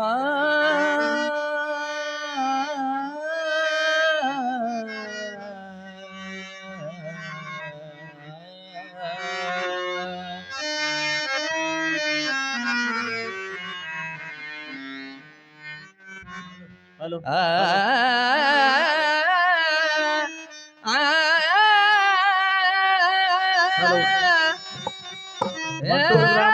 Ah. Hello. Hello.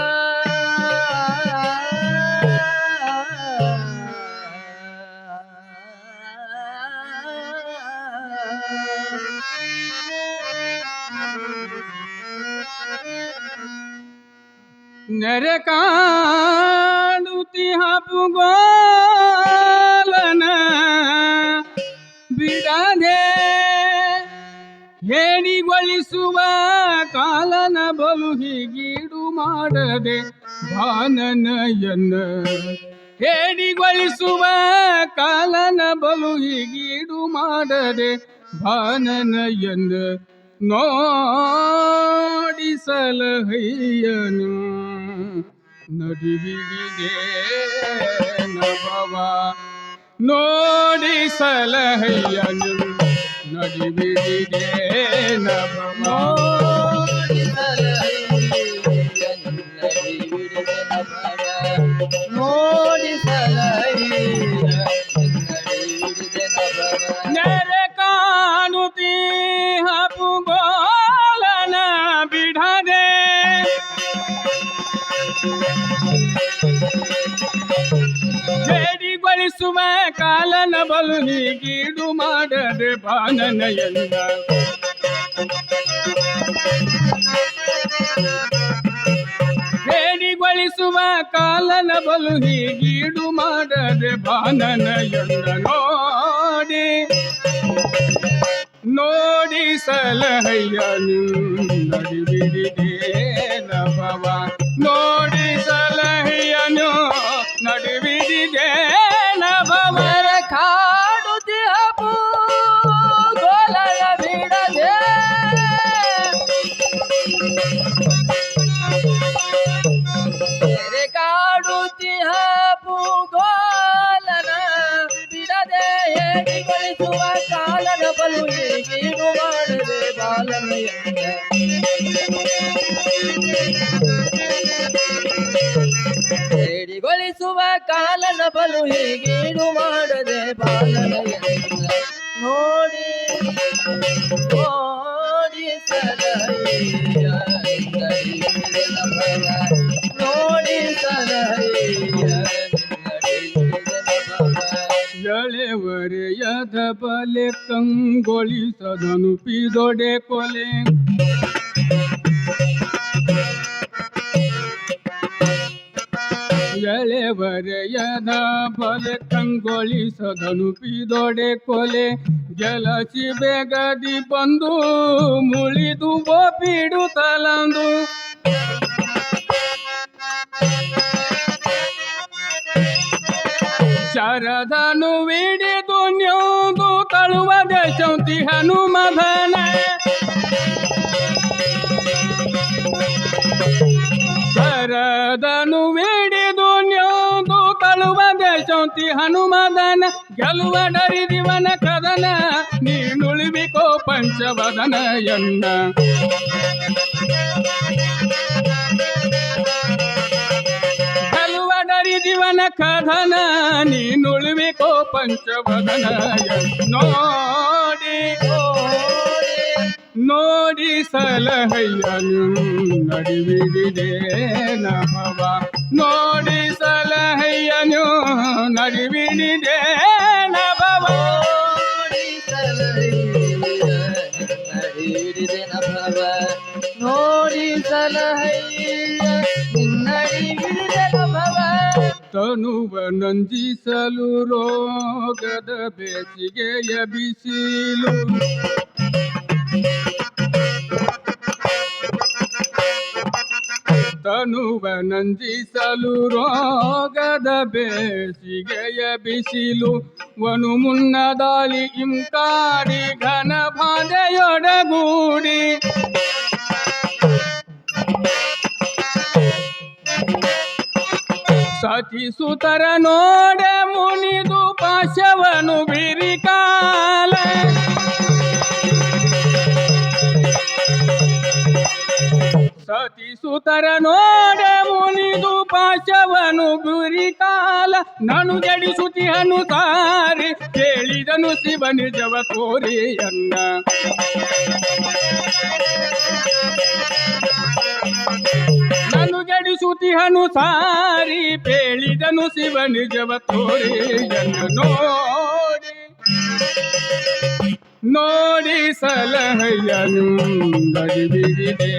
Mattur ಗ್ರಾಮದ ನೆರೆ ಕಾಡುತ್ತಿಹ ಪುಗೋಲನ ಬಿಡದೆ ಹೇಳಿಗೊಳಿಸುವ ಕಾಲನ ಬಲು ಹೀಗೀಡು ಮಾಡದೆ ಬಾನನಯನ ಹೇಳಿಗೊಳಿಸುವ ಕಾಲನ ಬಲು ಹೀಗೀಡು ಮಾಡದೆ ಬಾನನಯನ ನೋಡಿಸಲಹಯ್ಯನು ನಡುವಿಡಿದೆ ನಭವ ನೋಡಿಸಲಹಯ್ಯನು ನಡುವಿಡಿದೆ ನಭವ ನೆರೆ ಕಾಣುತ್ತೀ ಹಪುಗೋಲನ ಬಿಡದೆ ಬೇಡಿಗೊಳಿಸುವ ಕಾಲನ ಬಲು ಹೀಗೀಡು ಮಾಡದೆ ಬಾನನಯನ್ನ ಬೇಡಿಗೊಳಿಸುವ ಕಾಲನ ಬಲು ಹೀಗೀಡು ಮಾಡದೆ ಬಾನನಯನ್ನ ನೋಡಿ. ನೋಡಿ ಸಲಹಯ್ಯನು ನಡಿಬಿಡಿದೆ ನಭವ ಹೇಳಿಗೊಳಿಸುವ ಕಾಲನ ಬಲು ಹೀಗೀಡು ಮಾಡದೆ ಬಾಲನ ನೋಡಿ ಸಲಹೆಯ ಬಲೆ ಕಂಗೊಳಿಸದನು ಪಿದೊಡೆ ಕೊಲೆ ಎಳೆವರೆಯದ ಬಲೆ ಕಂಗೊಳಿಸದನು ಪಿದೊಡೆ ಕೊಲೆ ಗೆಲಸಿ ಬೇಗದಿ ಬಂದು ಮುಳಿದು ಬೋಪಿಡು ತಲಂದು. ಶರದನು ವಿಡಿದು ನ್ಯೂದು ತಳುವ ದೇಶಂತಿ ಹನುಮಧನ ಶರದನು ವಿಡಿದು ನ್ಯೂದು ತಳುವ ದೇಶಂತಿ ಹನುಮದನ ಗೆಲುವ ಡರಿದಿವನ ಕದನ ನೀನುಳಿವಿಕೋ ಪಂಚವದನ ಎನ್ನ ಗೆಲುವ ಡರಿದಿವನ ಕದನ ನೀನುಳಿವಿಕೋ ಪಂಚವದನ ಎನ್ನ. ನೋಡಿ ನೋಡಿ ಸಲಹಯ್ಯನು ನಡಿವಿಡಿದೆ ನಭವ ನೋಡಿ ಸಲಹಯ್ಯನು ನಡಿವಿಡಿದೆ ನಭವ ನೋಡಿ ಸಲಹೆಯ ತನುವ ನಂದಿಸಲು ರೋಗದ ಬೇಸಿಗೆಯ ಬಿಸಿಲು. ತನುವ ನಂದಿಸಲು ರೋಗದ ಬೇಸಿಗೆಯ ಬಿಸಿಲು. ವನು ಮುನ್ನ ದಾಳಿ ಇಂಕಾಡಿ ಘನ ಗೂಡಿ ಸುತರ ನೋಡೆ ಮುನಿದು ಪಾಶವನು ಬಿರಿಕಾಲ. ಸತಿ ಸುತರ ನೋಡೆ ಮುನಿದು ಪಾಶವನು ಬಿರಿಕಾಲ. ನಾನು ಜಡಿಸುತಿಹನು ಸಾರಿ ಕೇಳಿದನು ಶಿವನು ಜವ ತೋರಿಯನ್ನ ನನು ಜಡಿಸುತಿಹನು ಸಾರಿ ಪೇಳಿದನು ಶಿವ ನಿಜವ ತೋರಿಯನ್ನ ನೋಡಿ. ನೋಡಿ ಸಲಹಯ್ಯನು ನಡಿಬಿಡಿದೆ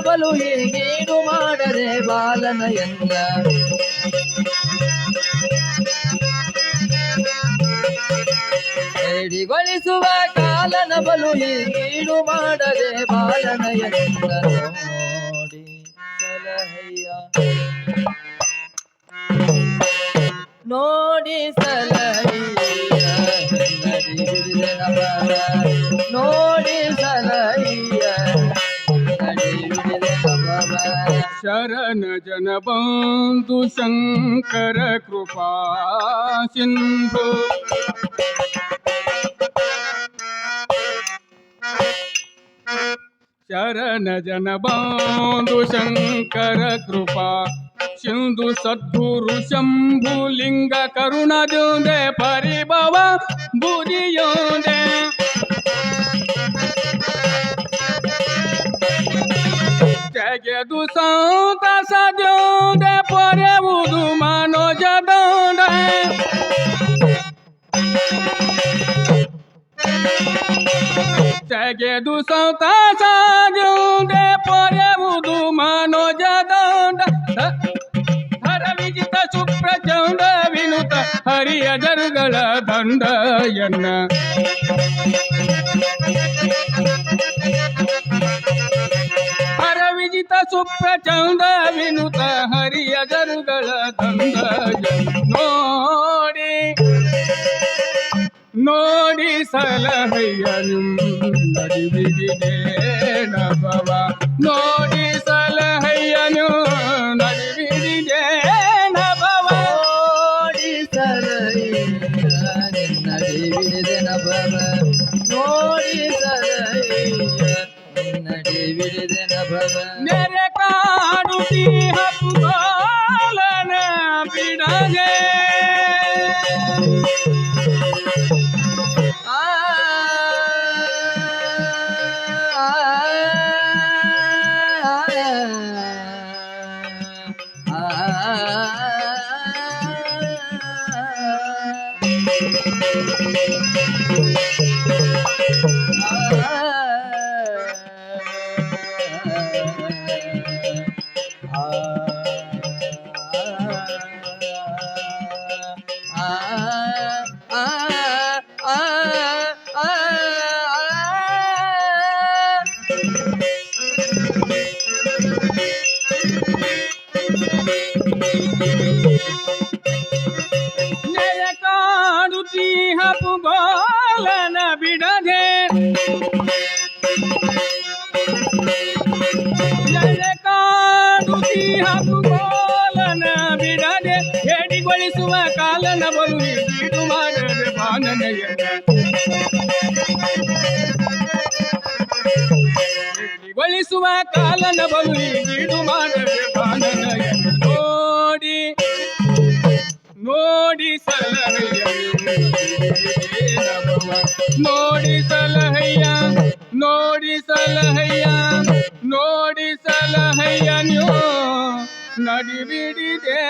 ಬಲು ಹೀಗೇನು ಮಾಡದೆ ಬಾಲನ ಎಂದ. ಗಳಿಸುವ ಕಾಲನ ಬಲು ಹೀಗೇನು ಮಾಡದೆ ಬಾಲನ ಎಂದ. ನೋಡಿ ಸಲಹಯ್ಯ ನೋಡಿ ಸಲಹಯ್ಯ ಶರಣ ಜನ ಬಂಧು ಶಂಕರ ಕೃಪಾ ಸಿಂಧು ಶರಣ ಜನ ಬಂಧು ಶಂಕರ ಕೃಪಾ ಸಿಂಧು ಸದ್ಗುರು ಶಂಭುಲಿಂಗ ಕರುಣದೊಂದೆ ಪರಿಭವ ಬುದಿಯೊಂದೆ ತೆಗೆದು ತೆಗೆದು ಸಂತಸದೊಂದೆ ಪೊರೆವುದು ಮನೋಜದೊಂದ ಹರ ವಿಜಿತ ಸುಪ್ರಚಂಡ ವಿನುತ ಹರಿಯ ಜರುಗಳ ದಂಡಯನ್ನ ಹರ ವಿಜಿತ ಸುಪ್ರಚಂಡ ವಿನುತ ಹರಿಯ ಜರುಗಳ ದಂಡಯನ್ನ ನೋಡಿ ನೋಡಿ ಸಲಹಯ್ಯನು ನಡಿಬಿಡಿದೆ ನಭವ ನೋಡಿ ಸಲಹಯ್ಯನು ನಡಿಬಿಡಿದೆ ನಭವ ನೋಡಿ ಸಲಹಯ್ಯ ನಡಿ ಬಿಡಿದೆ ನಭವ. ನೋಡಿ ಸಲಹಯ್ಯ ನಡಿ ಬಿಡಿದೆ ನಭವ. ನೆರೆ ಕಾಡುತ್ತಿ ಹಬ್ಬಾಲನ ಬಿಡದೆ. ನೆರೆ ಕಾಡುತ್ತಿ ಹಬ್ಬಾಲನ ಬಿಡದೆ. ಹೇಡಿಗೊಳಿಸುವ ಕಾಲನ ಬಲು ಮಾಡದೆ ಬಾನನೆಯನ ಹೇಡಿಗೊಳಿಸುವ ಕಾಲನ ಬಲು ಮಾಡದೆ ನೋಡಿ ಸಲಹಯ್ಯ ನೋಡಿ ಸಲಹಯ್ಯ ನೋಡಿ ಸಲಹಯ್ಯ ನೀವು. ನಡಿಬಿಡಿದೆ